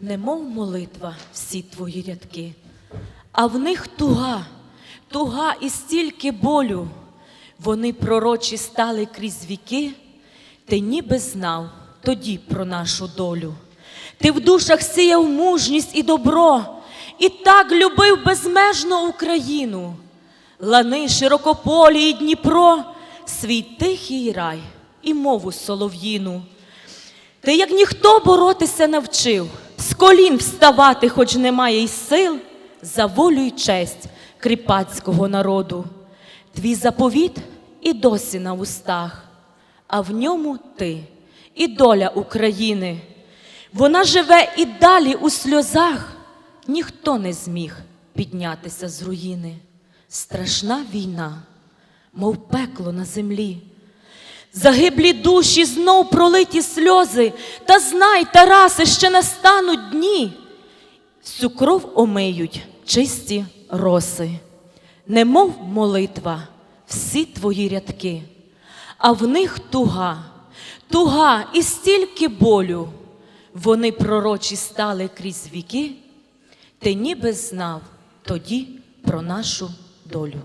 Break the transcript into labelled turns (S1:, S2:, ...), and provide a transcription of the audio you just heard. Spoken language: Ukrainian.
S1: немов молитва всі твої рядки, а в них туга, туга і стільки болю. Вони пророчі стали крізь віки, ти ніби знав тоді про нашу долю. Ти в душах сіяв мужність і добро, і так любив безмежно Україну. Лани широкополі і Дніпро, свій тихий рай і мову солов'їну. Ти, як ніхто боротися навчив, з колін вставати, хоч немає й сил, за волю й честь кріпацького народу. Твій заповіт і досі на устах, а в ньому ти і доля України. Вона живе і далі у сльозах, ніхто не зміг піднятися з руїни. Страшна війна, мов пекло на землі. Загиблі душі знов пролиті сльози, та знай, Тарасе, ще настануть дні. Всю кров омиють чисті роси, немов молитва, всі твої рядки, а в них туга, туга і стільки болю. Вони пророчі стали крізь віки, ти ніби знав тоді про нашу долю.